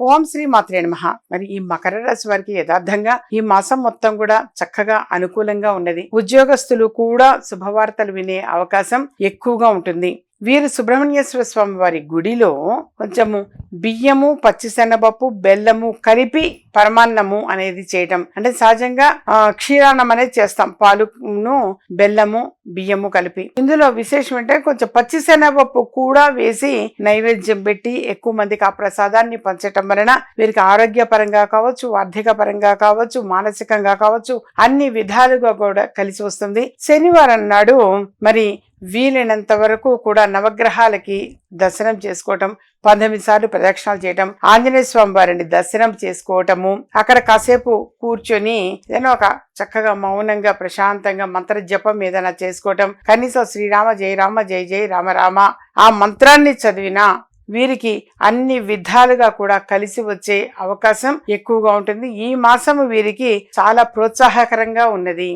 ఓం శ్రీ మాత్రే నమ. మరి ఈ మకర రాశి వారికి యథార్థంగా ఈ మాసం మొత్తం కూడా చక్కగా అనుకూలంగా ఉన్నది. ఉద్యోగస్తులు కూడా శుభవార్తలు వినే అవకాశం ఎక్కువగా ఉంటుంది. వీరు సుబ్రహ్మణ్యేశ్వర స్వామి వారి గుడిలో కొంచెము బియ్యము పచ్చిశనగపప్పు బెల్లము కలిపి పరమాన్నము అనేది చేయటం. అంటే సహజంగా క్షీరాన్నం అనేది చేస్తాం. పాలును బెల్లము బియ్యము కలిపి. ఇందులో విశేషం అంటే కొంచెం పచ్చిశనగపప్పు కూడా వేసి నైవేద్యం పెట్టి ఎక్కువ మందికి ఆ ప్రసాదాన్ని పంచటం వలన వీరికి ఆరోగ్యపరంగా కావచ్చు ఆర్థిక పరంగా కావచ్చు మానసికంగా కావచ్చు అన్ని విధాలుగా కూడా కలిసి వస్తుంది. శనివారం నాడు మరి వీలైనంత వరకు కూడా నవగ్రహాలకి దర్శనం చేసుకోవటం పంతొమ్మిది సార్లు ప్రదక్షిణాలు చేయటం ఆంజనేయ స్వామి వారిని దర్శనం చేసుకోవటము అక్కడ కాసేపు కూర్చొని ఏదైనా ఒక చక్కగా మౌనంగా ప్రశాంతంగా మంత్ర జపం ఏదైనా చేసుకోవటం కనీసం శ్రీరామ జయ రామ జయ జయ రామ రామ ఆ మంత్రాన్ని చదివినా వీరికి అన్ని విధాలుగా కూడా కలిసి వచ్చే అవకాశం ఎక్కువగా ఉంటుంది. ఈ మాసం వీరికి చాలా ప్రోత్సాహకరంగా ఉన్నది.